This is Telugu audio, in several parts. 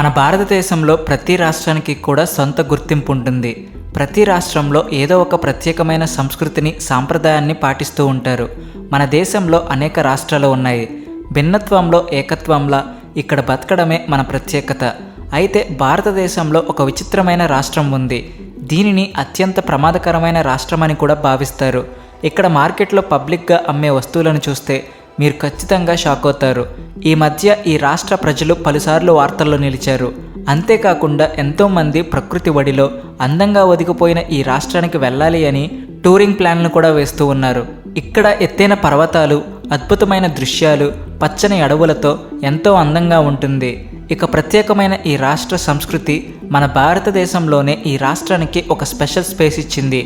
మన భారతదేశంలో ప్రతి రాష్ట్రానికి కూడా సొంత గుర్తింపు ఉంటుంది ప్రతి రాష్ట్రంలో ఏదో ఒక ప్రత్యేకమైన సంస్కృతిని సాంప్రదాయాన్ని పాటిస్తూ ఉంటారు. మన దేశంలో అనేక రాష్ట్రాలు ఉన్నాయి. భిన్నత్వంలో ఏకత్వంలా ఇక్కడ బతకడమే మన ప్రత్యేకత. అయితే భారతదేశంలో ఒక విచిత్రమైన రాష్ట్రం ఉంది. దీనిని అత్యంత ప్రమాదకరమైన రాష్ట్రమని కూడా భావిస్తారు. ఇక్కడ మార్కెట్లో పబ్లిక్గా అమ్మే వస్తువులను చూస్తే మీరు ఖచ్చితంగా షాక్ అవుతారు. ఈ మధ్య ఈ రాష్ట్ర ప్రజలు పలుసార్లు వార్తల్లో నిలిచారు. అంతేకాకుండా ఎంతోమంది ప్రకృతి ఒడిలో అందంగా ఒదిగిపోయిన ఈ రాష్ట్రానికి వెళ్ళాలి అని టూరింగ్ ప్లాన్లు కూడా వేస్తూ ఉన్నారు. ఇక్కడ ఎత్తైన పర్వతాలు అద్భుతమైన దృశ్యాలు పచ్చని అడవులతో ఎంతో అందంగా ఉంటుంది. ఇక ప్రత్యేకమైన ఈ రాష్ట్ర సంస్కృతి మన భారతదేశంలోనే ఈ రాష్ట్రానికి ఒక స్పెషల్ స్పేస్ ఇచ్చింది.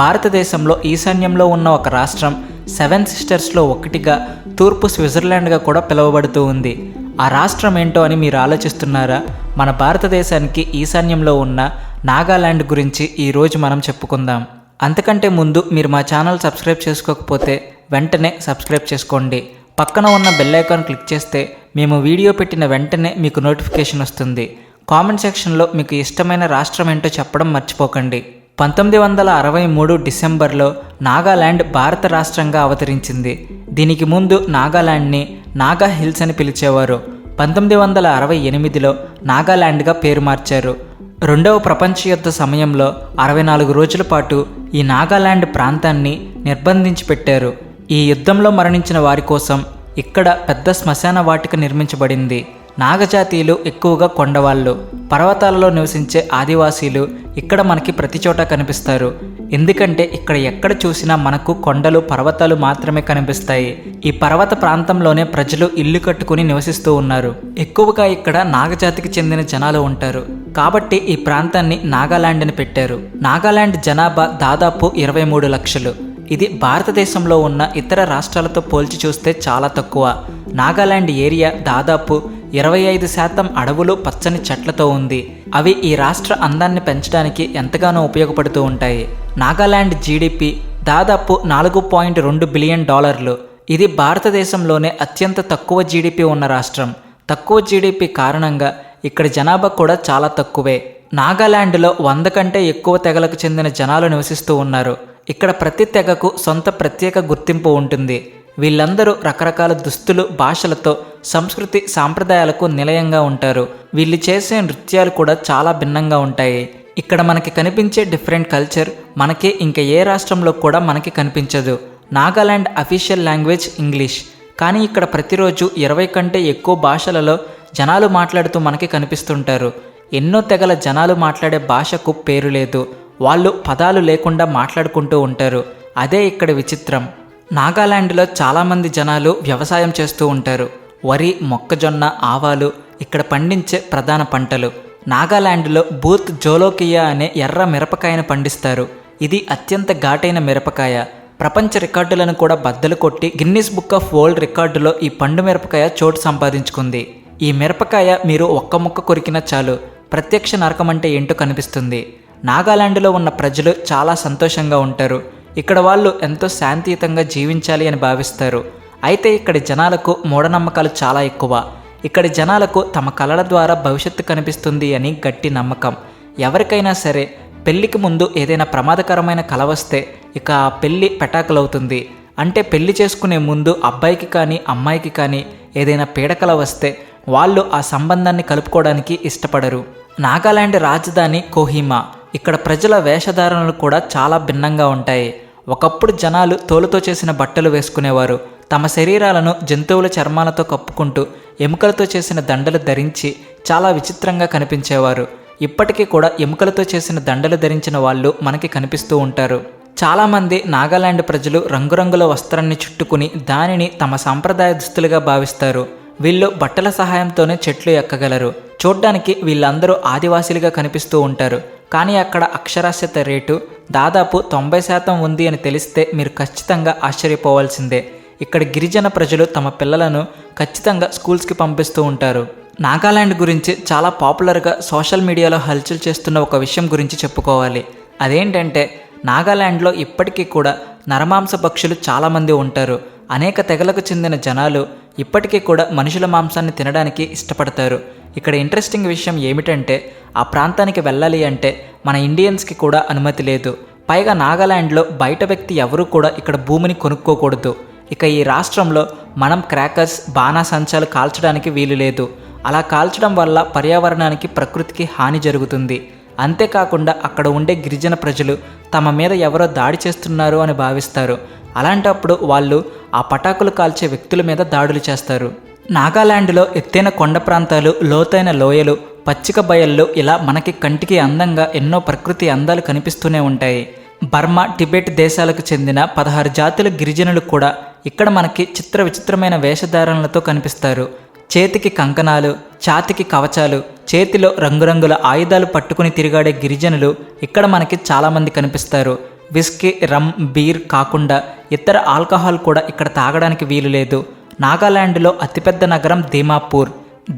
భారతదేశంలో ఈశాన్యంలో ఉన్న ఒక రాష్ట్రం సెవెన్ సిస్టర్స్లో ఒకటిగా తూర్పు స్విట్జర్లాండ్గా కూడా పిలువబడుతూ ఉంది. ఆ రాష్ట్రం ఏంటో అని మీరు ఆలోచిస్తున్నారా? మన భారతదేశానికి ఈశాన్యంలో ఉన్న నాగాలాండ్ గురించి ఈరోజు మనం చెప్పుకుందాం. అంతకంటే ముందు మీరు మా ఛానల్ సబ్స్క్రైబ్ చేసుకోకపోతే వెంటనే సబ్స్క్రైబ్ చేసుకోండి. పక్కన ఉన్న బెల్ ఐకాన్ క్లిక్ చేస్తే మేము వీడియో పెట్టిన వెంటనే మీకు నోటిఫికేషన్ వస్తుంది. కామెంట్ సెక్షన్లో మీకు ఇష్టమైన రాష్ట్రం ఏంటో చెప్పడం మర్చిపోకండి. పంతొమ్మిది వందల అరవై మూడు డిసెంబర్లో నాగాలాండ్ భారత రాష్ట్రంగా అవతరించింది. దీనికి ముందు నాగాలాండ్ని నాగా హిల్స్ అని పిలిచేవారు. పంతొమ్మిది వందల అరవై ఎనిమిదిలో నాగాలాండ్గా పేరు మార్చారు. రెండవ ప్రపంచ యుద్ధ సమయంలో అరవై నాలుగు రోజుల పాటు ఈ నాగాలాండ్ ప్రాంతాన్ని నిర్బంధించి పెట్టారు. ఈ యుద్ధంలో మరణించిన వారి కోసం ఇక్కడ పెద్ద శ్మశాన వాటిక నిర్మించబడింది. నాగజాతీయులు ఎక్కువగా కొండవాళ్ళు. పర్వతాలలో నివసించే ఆదివాసీలు ఇక్కడ మనకి ప్రతి చోట కనిపిస్తారు. ఎందుకంటే ఇక్కడ ఎక్కడ చూసినా మనకు కొండలు పర్వతాలు మాత్రమే కనిపిస్తాయి. ఈ పర్వత ప్రాంతంలోనే ప్రజలు ఇల్లు కట్టుకుని నివసిస్తూ ఉన్నారు. ఎక్కువగా ఇక్కడ నాగజాతికి చెందిన జనాలు ఉంటారు. కాబట్టి ఈ ప్రాంతాన్ని నాగాలాండ్ అని పెట్టారు. నాగాలాండ్ జనాభా దాదాపు ఇరవై మూడు లక్షలు. ఇది భారతదేశంలో ఉన్న ఇతర రాష్ట్రాలతో పోల్చి చూస్తే చాలా తక్కువ. నాగాలాండ్ ఏరియా దాదాపు ఇరవై ఐదు శాతం అడవులు పచ్చని చెట్లతో ఉంది. అవి ఈ రాష్ట్ర అందాన్ని పెంచడానికి ఎంతగానో ఉపయోగపడుతూ ఉంటాయి. నాగాలాండ్ జీడిపి దాదాపు నాలుగు పాయింట్ రెండు బిలియన్ డాలర్లు. ఇది భారతదేశంలోనే అత్యంత తక్కువ జీడిపి ఉన్న రాష్ట్రం. తక్కువ జీడిపి కారణంగా ఇక్కడ జనాభా కూడా చాలా తక్కువే. నాగాలాండ్లో వంద కంటే ఎక్కువ తెగలకు చెందిన జనాలు నివసిస్తూ ఉన్నారు. ఇక్కడ ప్రతి తెగకు సొంత ప్రత్యేక గుర్తింపు ఉంటుంది. వీళ్ళందరూ రకరకాల దుస్తులు భాషలతో సంస్కృతి సాంప్రదాయాలకు నిలయంగా ఉంటారు. వీళ్ళు చేసే నృత్యాలు కూడా చాలా భిన్నంగా ఉంటాయి. ఇక్కడ మనకి కనిపించే డిఫరెంట్ కల్చర్ మనకి ఇంకా ఏ రాష్ట్రంలో కూడా మనకి కనిపించదు. Nagaland official language English. కానీ ఇక్కడ ప్రతిరోజు ఇరవై కంటే ఎక్కువ భాషలలో జనాలు మాట్లాడుతూ మనకి కనిపిస్తుంటారు. ఎన్నో తెగల జనాలు మాట్లాడే భాషకు పేరు లేదు. వాళ్ళు పదాలు లేకుండా మాట్లాడుకుంటూ ఉంటారు. అదే ఇక్కడ విచిత్రం. నాగాలాండ్లో చాలామంది జనాలు వ్యవసాయం చేస్తూ ఉంటారు. వరి మొక్కజొన్న ఆవాలు ఇక్కడ పండించే ప్రధాన పంటలు. నాగాలాండ్లో బూత్ జోలోకియా అనే ఎర్ర మిరపకాయను పండిస్తారు. ఇది అత్యంత ఘాటైన మిరపకాయ. ప్రపంచ రికార్డులను కూడా బద్దలు కొట్టి గిన్నిస్ బుక్ ఆఫ్ వరల్డ్ రికార్డులో ఈ పండు మిరపకాయ చోటు సంపాదించుకుంది. ఈ మిరపకాయ మీరు ఒక్క ముక్క కొరికినా చాలు. ప్రత్యక్ష నరకం అంటే ఏంటో కనిపిస్తుంది. నాగాలాండ్లో ఉన్న ప్రజలు చాలా సంతోషంగా ఉంటారు. ఇక్కడ వాళ్ళు ఎంతో శాంతియుతంగా జీవించాలి అని భావిస్తారు. అయితే ఇక్కడి జనాలకు మూఢనమ్మకాలు చాలా ఎక్కువ. ఇక్కడి జనాలకు తమ కళల ద్వారా భవిష్యత్తు కనిపిస్తుంది అని గట్టి నమ్మకం. ఎవరికైనా సరే పెళ్ళికి ముందు ఏదైనా ప్రమాదకరమైన కల వస్తే ఇక ఆ పెళ్ళి పెటాకులవుతుంది. అంటే పెళ్ళి చేసుకునే ముందు అబ్బాయికి కానీ అమ్మాయికి కానీ ఏదైనా పీడకల వస్తే వాళ్ళు ఆ సంబంధాన్ని కలుపుకోవడానికి ఇష్టపడరు. నాగాలాండ్ రాజధాని కోహిమా. ఇక్కడ ప్రజల వేషధారణలు కూడా చాలా భిన్నంగా ఉంటాయి. ఒకప్పుడు జనాలు తోలుతో చేసిన బట్టలు వేసుకునేవారు. తమ శరీరాలను జంతువుల చర్మాలతో కప్పుకుంటూ ఎముకలతో చేసిన దండలు ధరించి చాలా విచిత్రంగా కనిపించేవారు. ఇప్పటికీ కూడా ఎముకలతో చేసిన దండలు ధరించిన వాళ్ళు మనకి కనిపిస్తూ ఉంటారు. చాలామంది నాగాలాండ్ ప్రజలు రంగురంగుల వస్త్రాన్ని చుట్టుకుని దానిని తమ సాంప్రదాయ దుస్తులుగా భావిస్తారు. వీళ్ళు బట్టల సహాయంతోనే చెట్లు ఎక్కగలరు. చూడ్డానికి వీళ్ళందరూ ఆదివాసీలుగా కనిపిస్తూ ఉంటారు. కానీ అక్కడ అక్షరాస్యత రేటు దాదాపు తొంభై శాతం ఉంది అని తెలిస్తే మీరు ఖచ్చితంగా ఆశ్చర్యపోవాల్సిందే. ఇక్కడ గిరిజన ప్రజలు తమ పిల్లలను ఖచ్చితంగా స్కూల్స్కి పంపిస్తూ ఉంటారు. నాగాలాండ్ గురించి చాలా పాపులర్గా సోషల్ మీడియాలో హల్చల్ చేస్తున్న ఒక విషయం గురించి చెప్పుకోవాలి. అదేంటంటే నాగాలాండ్లో ఇప్పటికీ కూడా నరమాంస పక్షులు చాలామంది ఉంటారు. అనేక తెగలకు చెందిన జనాలు ఇప్పటికీ కూడా మనుషుల మాంసాన్ని తినడానికి ఇష్టపడతారు. ఇక్కడ ఇంట్రెస్టింగ్ విషయం ఏమిటంటే ఆ ప్రాంతానికి వెళ్ళాలి అంటే మన ఇండియన్స్కి కూడా అనుమతి లేదు. పైగా నాగాలాండ్లో బయట వ్యక్తి ఎవరూ కూడా ఇక్కడ భూమిని కొనుక్కోకూడదు. ఇక ఈ రాష్ట్రంలో మనం క్రాకర్స్ బాణాసంచాలు కాల్చడానికి వీలు లేదు. అలా కాల్చడం వల్ల పర్యావరణానికి ప్రకృతికి హాని జరుగుతుంది. అంతేకాకుండా అక్కడ ఉండే గిరిజన ప్రజలు తమ మీద ఎవరో దాడి చేస్తున్నారు అని భావిస్తారు. అలాంటప్పుడు వాళ్ళు ఆ పటాకులు కాల్చే వ్యక్తుల మీద దాడులు చేస్తారు. నాగాలాండ్లో ఎత్తైన కొండ ప్రాంతాలు లోతైన లోయలు పచ్చిక బయళ్ళు ఇలా మనకి కంటికి అందంగా ఎన్నో ప్రకృతి అందాలు కనిపిస్తూనే ఉంటాయి. బర్మా టిబెట్ దేశాలకు చెందిన పదహారు జాతుల గిరిజనులు కూడా ఇక్కడ మనకి చిత్ర విచిత్రమైన వేషధారణలతో కనిపిస్తారు. చేతికి కంకణాలు ఛాతికి కవచాలు చేతిలో రంగురంగుల ఆయుధాలు పట్టుకుని తిరిగాడే గిరిజనులు ఇక్కడ మనకి చాలామంది కనిపిస్తారు. విస్కీ రమ్ బీర్ కాకుండా ఇతర ఆల్కహాల్ కూడా ఇక్కడ తాగడానికి వీలు లేదు. నాగాలాండ్లో అతిపెద్ద నగరం దీమాపూర్.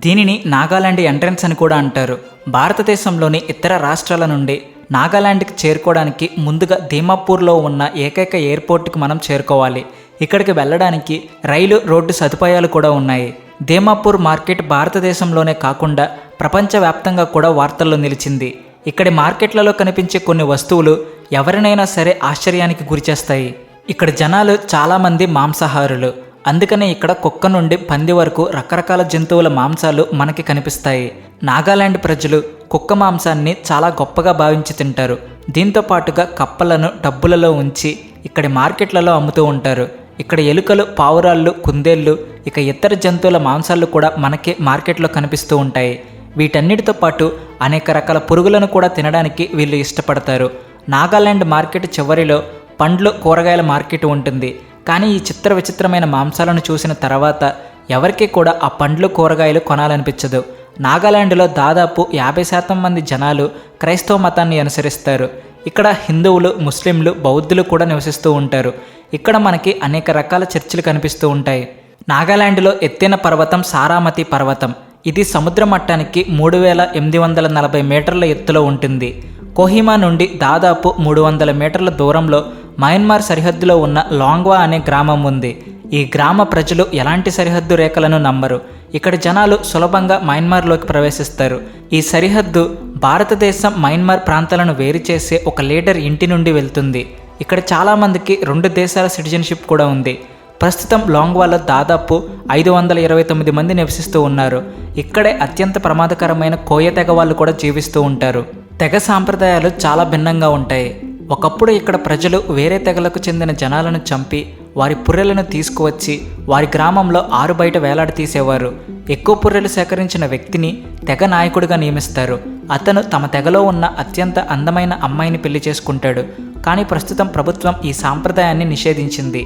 దీనిని నాగాలాండ్ ఎంట్రన్స్ అని కూడా అంటారు. భారతదేశంలోని ఇతర రాష్ట్రాల నుండి నాగాలాండ్కి చేరుకోవడానికి ముందుగా దీమాపూర్లో ఉన్న ఏకైక ఎయిర్పోర్ట్కి మనం చేరుకోవాలి. ఇక్కడికి వెళ్ళడానికి రైలు రోడ్డు సదుపాయాలు కూడా ఉన్నాయి. దేమాపూర్ మార్కెట్ భారతదేశంలోనే కాకుండా ప్రపంచవ్యాప్తంగా కూడా వార్తల్లో నిలిచింది. ఇక్కడి మార్కెట్లలో కనిపించే కొన్ని వస్తువులు ఎవరినైనా సరే ఆశ్చర్యానికి గురిచేస్తాయి. ఇక్కడ జనాలు చాలామంది మాంసాహారులు. అందుకనే ఇక్కడ కుక్క నుండి పంది వరకు రకరకాల జంతువుల మాంసాలు మనకి కనిపిస్తాయి. నాగాలాండ్ ప్రజలు కుక్క మాంసాన్ని చాలా గొప్పగా భావించి తింటారు. దీంతో పాటుగా కప్పలను డబ్బులలో ఉంచి ఇక్కడి మార్కెట్లలో అమ్ముతూ ఉంటారు. ఇక్కడ ఎలుకలు పావురాళ్ళు కుందేళ్ళు ఇక ఇతర జంతువుల మాంసాలు కూడా మనకి మార్కెట్లో కనిపిస్తూ ఉంటాయి. వీటన్నిటితో పాటు అనేక రకాల పురుగులను కూడా తినడానికి వీళ్ళు ఇష్టపడతారు. నాగాలాండ్ మార్కెట్ చివరిలో పండ్లు కూరగాయల మార్కెట్ ఉంటుంది. కానీ ఈ చిత్ర విచిత్రమైన మాంసాలను చూసిన తర్వాత ఎవరికి కూడా ఆ పండ్లు కూరగాయలు కొనాలనిపించదు. నాగాలాండ్లో దాదాపు యాభై శాతం మంది జనాలు క్రైస్తవ మతాన్ని అనుసరిస్తారు. ఇక్కడ హిందువులు ముస్లింలు బౌద్ధులు కూడా నివసిస్తూ ఉంటారు. ఇక్కడ మనకి అనేక రకాల చర్చిలు కనిపిస్తూ ఉంటాయి. నాగాలాండ్లో ఎత్తైన పర్వతం సారామతి పర్వతం. ఇది సముద్ర మట్టానికి మూడు వేల ఎనిమిది వందల నలభై మీటర్ల ఎత్తులో ఉంటుంది. కోహిమా నుండి దాదాపు మూడు వందల మీటర్ల దూరంలో మయన్మార్ సరిహద్దులో ఉన్న లాంగ్వా అనే గ్రామం ఉంది. ఈ గ్రామ ప్రజలు ఎలాంటి సరిహద్దు రేఖలను నమ్మరు? ఇక్కడ జనాలు సులభంగా మయన్మార్లోకి ప్రవేశిస్తారు. ఈ సరిహద్దు భారతదేశం మయన్మార్ ప్రాంతాలను వేరు చేసే ఒక లీడర్ ఇంటి నుండి వెళ్తుంది. ఇక్కడ చాలామందికి రెండు దేశాల సిటిజన్షిప్ కూడా ఉంది. ప్రస్తుతం లాంగ్వాలో దాదాపు ఐదు వందల ఇరవై తొమ్మిది మంది నివసిస్తూ ఉన్నారు. ఇక్కడే అత్యంత ప్రమాదకరమైన కోయ తెగ వాళ్ళు కూడా జీవిస్తూ ఉంటారు. తెగ సాంప్రదాయాలు చాలా భిన్నంగా ఉంటాయి. ఒకప్పుడు ఇక్కడ ప్రజలు వేరే తెగలకు చెందిన జనాలను చంపి వారి పుర్రెలను తీసుకువచ్చి వారి గ్రామంలో ఆరు బయట వేలాడతీసేవారు ఎక్కువ పుర్రెలు సేకరించిన వ్యక్తిని తెగ నాయకుడిగా నియమిస్తారు. అతను తమ తెగలో ఉన్న అత్యంత అందమైన అమ్మాయిని పెళ్ళి చేసుకుంటాడు. కానీ ప్రస్తుతం ప్రభుత్వం ఈ సాంప్రదాయాన్ని నిషేధించింది.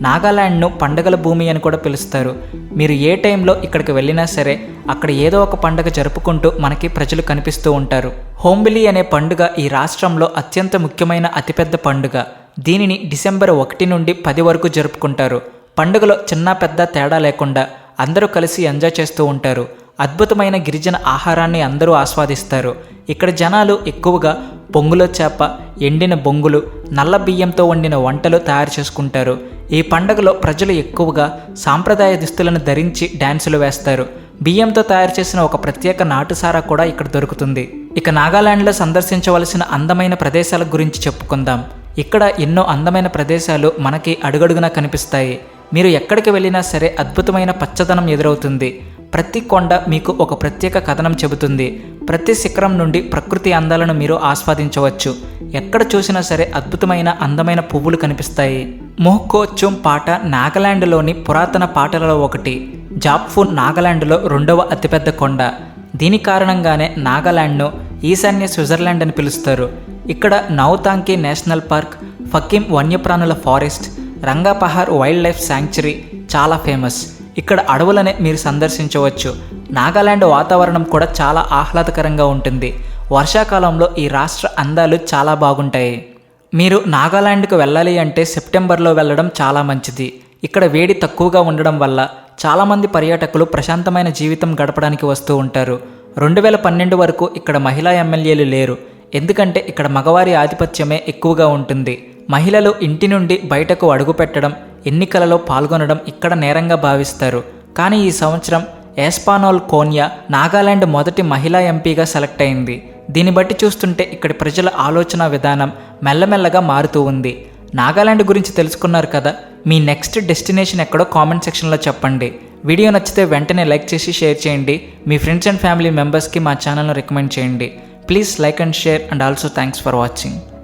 నాగాలాండ్ను పండగల భూమి అని కూడా పిలుస్తారు. మీరు ఏ టైంలో ఇక్కడికి వెళ్ళినా సరే అక్కడ ఏదో ఒక పండగ జరుపుకుంటూ మనకి ప్రజలు కనిపిస్తూ ఉంటారు. హోంబిలి అనే పండుగ ఈ రాష్ట్రంలో అత్యంత ముఖ్యమైన అతిపెద్ద పండుగ. దీనిని డిసెంబర్ ఒకటి నుండి పది వరకు జరుపుకుంటారు. పండుగలో చిన్న పెద్ద తేడా లేకుండా అందరూ కలిసి ఎంజాయ్ చేస్తూ ఉంటారు. అద్భుతమైన గిరిజన ఆహారాన్ని అందరూ ఆస్వాదిస్తారు. ఇక్కడ జనాలు ఎక్కువగా పొంగుల చేప ఎండిన బొంగులు నల్ల బియ్యంతో వండిన వంటలు తయారు చేసుకుంటారు. ఈ పండగలో ప్రజలు ఎక్కువగా సాంప్రదాయ దుస్తులను ధరించి డ్యాన్సులు వేస్తారు. బియ్యంతో తయారు చేసిన ఒక ప్రత్యేక నాటుసారా కూడా ఇక్కడ దొరుకుతుంది. ఇక నాగాలాండ్లో సందర్శించవలసిన అందమైన ప్రదేశాల గురించి చెప్పుకుందాం. ఇక్కడ ఎన్నో అందమైన ప్రదేశాలు మనకి అడుగడుగునా కనిపిస్తాయి. మీరు ఎక్కడికి వెళ్ళినా సరే అద్భుతమైన పచ్చదనం ఎదురవుతుంది. ప్రతి కొండ మీకు ఒక ప్రత్యేక కథనం చెబుతుంది. ప్రతి శిఖరం నుండి ప్రకృతి అందాలను మీరు ఆస్వాదించవచ్చు. ఎక్కడ చూసినా సరే అద్భుతమైన అందమైన పువ్వులు కనిపిస్తాయి. మోహ్కోచుం పాట నాగాలాండ్లోని పురాతన పాటలలో ఒకటి. జాప్ఫూన్ నాగాలాండ్లో రెండవ అతిపెద్ద కొండ. దీని కారణంగానే నాగాలాండ్ను ఈశాన్య స్విట్జర్లాండ్ అని పిలుస్తారు. ఇక్కడ నౌతాంకి నేషనల్ పార్క్ ఫకిం వన్యప్రాణుల forest Rangapahar wildlife sanctuary చాలా ఫేమస్. ఇక్కడ అడవులనే మీరు సందర్శించవచ్చు. నాగాలాండ్ వాతావరణం కూడా చాలా ఆహ్లాదకరంగా ఉంటుంది. వర్షాకాలంలో ఈ రాష్ట్ర అందాలు చాలా బాగుంటాయి. మీరు నాగాలాండ్కు వెళ్ళాలి అంటే సెప్టెంబర్లో వెళ్ళడం చాలా మంచిది. ఇక్కడ వేడి తక్కువగా ఉండడం వల్ల చాలామంది పర్యాటకులు ప్రశాంతమైన జీవితం గడపడానికి వస్తూ ఉంటారు. రెండు వేల పన్నెండు వరకు ఇక్కడ మహిళా ఎమ్మెల్యేలు లేరు. ఎందుకంటే ఇక్కడ మగవారి ఆధిపత్యమే ఎక్కువగా ఉంటుంది. మహిళలు ఇంటి నుండి బయటకు అడుగుపెట్టడం ఎన్నికలలో పాల్గొనడం ఇక్కడ నేరంగా భావిస్తారు. కానీ ఈ సంవత్సరం ఎస్పానోల్ కోన్యా నాగాలాండ్ మొదటి మహిళా ఎంపీగా సెలెక్ట్ అయింది. దీన్ని బట్టి చూస్తుంటే ఇక్కడి ప్రజల ఆలోచన విధానం మెల్లమెల్లగా మారుతూ ఉంది. నాగాలాండ్ గురించి తెలుసుకున్నారు కదా? మీ నెక్స్ట్ డెస్టినేషన్ ఎక్కడో కామెంట్ సెక్షన్లో చెప్పండి. వీడియో నచ్చితే వెంటనే లైక్ చేసి షేర్ చేయండి. మీ ఫ్రెండ్స్ అండ్ ఫ్యామిలీ మెంబర్స్కి మా ఛానల్ను రికమెండ్ చేయండి. Please like and share and also thanks for watching.